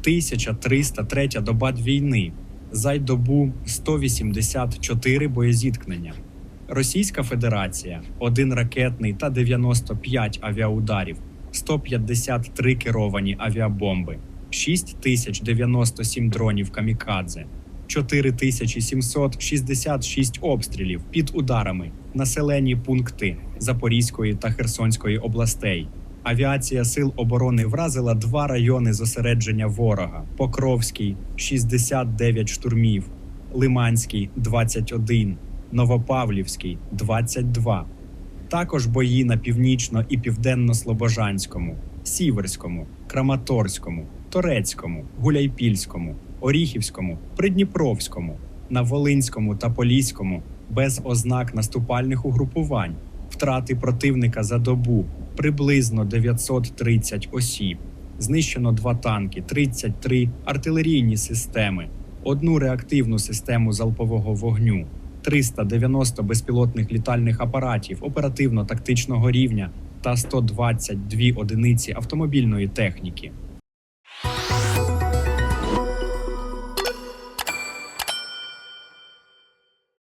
1303 доба війни. За добу 184 боєзіткнення. Російська Федерація один ракетний та 95 авіаударів, 153 керовані авіабомби, 6097 дронів камікадзе, 4766 обстрілів під ударами, населені пункти Запорізької та Херсонської областей. Авіація Сил оборони вразила два райони зосередження ворога: Покровський 69 штурмів, Лиманський 21, Новопавлівський 22. Також бої на північно і південно-слобожанському, Сіверському, Краматорському, Торецькому, Гуляйпільському, Оріхівському, Придніпровському, на Волинському та Поліському без ознак наступальних угрупувань, втрати противника за добу приблизно 930 осіб. Знищено два танки, 33 артилерійні системи, одну реактивну систему залпового вогню, 390 безпілотних літальних апаратів оперативно-тактичного рівня та 122 одиниці автомобільної техніки.